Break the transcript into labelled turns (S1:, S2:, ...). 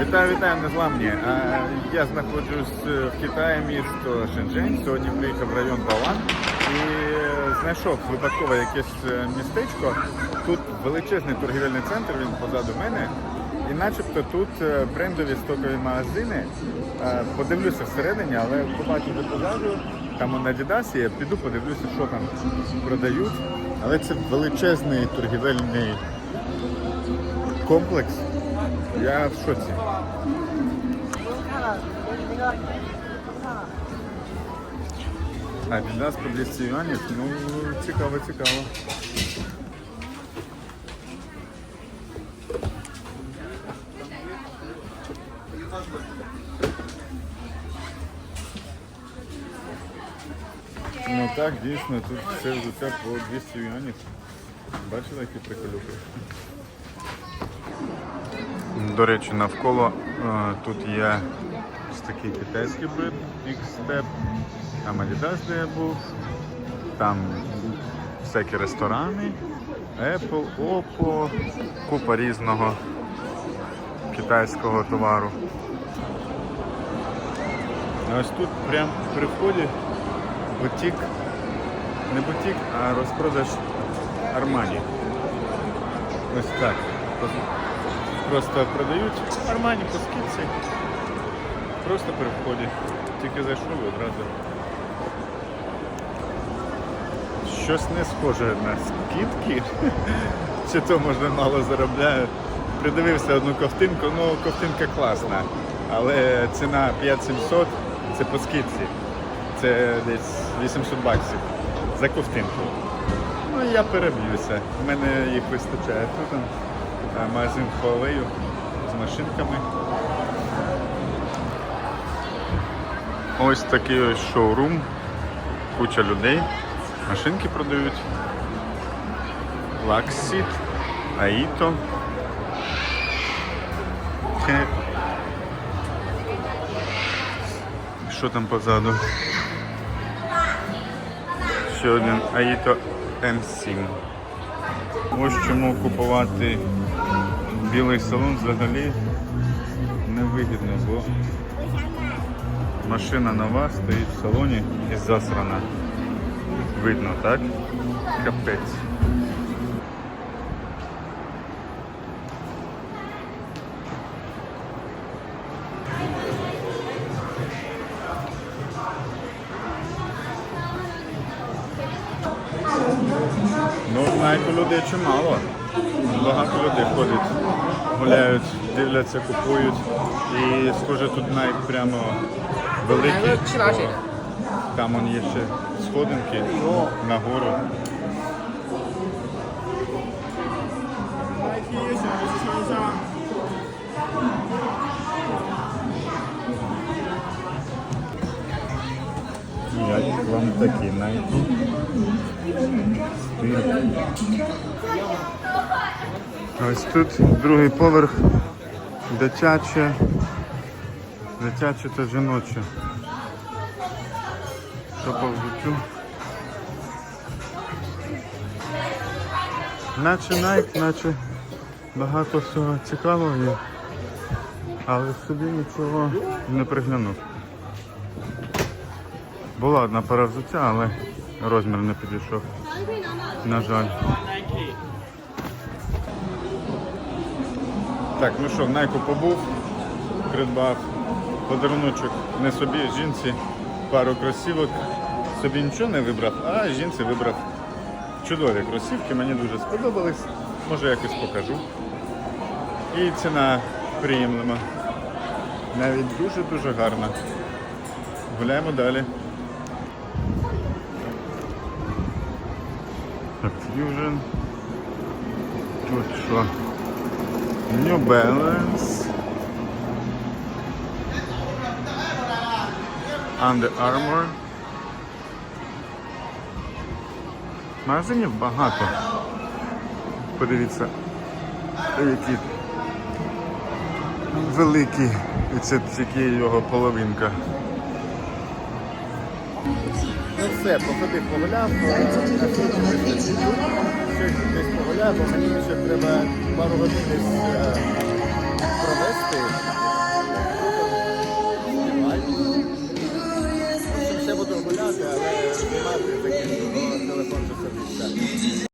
S1: Вітаю, вітаю, незламні. А, Я знаходжусь е, в Китаї, місто Шенжень. Сьогодні приїхав в район Балан і е, знайшов випадково якесь е, містечко. Тут величезний торгівельний центр, він позаду мене. І начебто тут е, брендові стокові магазини. Е, Подивлюся всередині, але побачу позаду. Там на Adidas є, піду подивлюся, що там продають. Але це величезний торгівельний комплекс. Я в шоці. Адидас по 200 юанів, ну цікаво, цікаво. Ну так, дійсно, тут все взуття по 200 юанів. Бачили, які приколюки? До речі, навколо е, тут є ось такий китайський бренд X-Step, там Adidas, де я був, там всякі ресторани, Apple, Oppo, купа різного китайського товару. Ось тут прямо при вході бутік, не бутік, а розпродаж Армані. Ось так. Просто продають Армані по скидці. Просто при вході. Тільки зайшов і одразу. Щось не схоже на скидки. Чи то може мало заробляю. Придивився одну ковтинку, ну ковтинка класна. Але ціна 5700 це по скидці. Це десь 800 баксів за ковтинку. Ну я переб'юся. У мене їх вистачає. Тут а, магазин Huawei з машинками. Ось такий ось шоурум. Куча людей. Машинки продають. Лаксіт, Аїто. Що там позаду? Ще один Аїто М7. Ось чому купувати білий салон взагалі невигідно, бо машина нова стоїть в салоні і засрана. Видно, так? Капець. Ну, знаєте, людей чимало. Багато людей ходять, гуляють, дивляться, купують. І схоже, тут навіть прямо великий. Там он є ще сходинки нагору. Як вам такі найти? Ось тут другий поверх дитяче, дитяче та жіноче. Що по? Наче найк, наче багато всього цікавого є, але собі нічого не приглянув. Була одна пара взуття, але розмір не підійшов. На жаль. Так, ну що, Найку побув, придбав подаруночок не собі, жінці, пару кросівок. Собі нічого не вибрав, а жінці вибрав чудові кросівки, мені дуже сподобались. Може якось покажу. І ціна приємлива. Навіть дуже-дуже гарна. Гуляємо далі. Так, Fusion. Тут що? New Balance. Under Armour. Магазинів багато. Подивіться, які великі. І це тільки його половинка. Ну все, походив, погуляв, щось десь погуляв, бо мені ще треба пару годин десь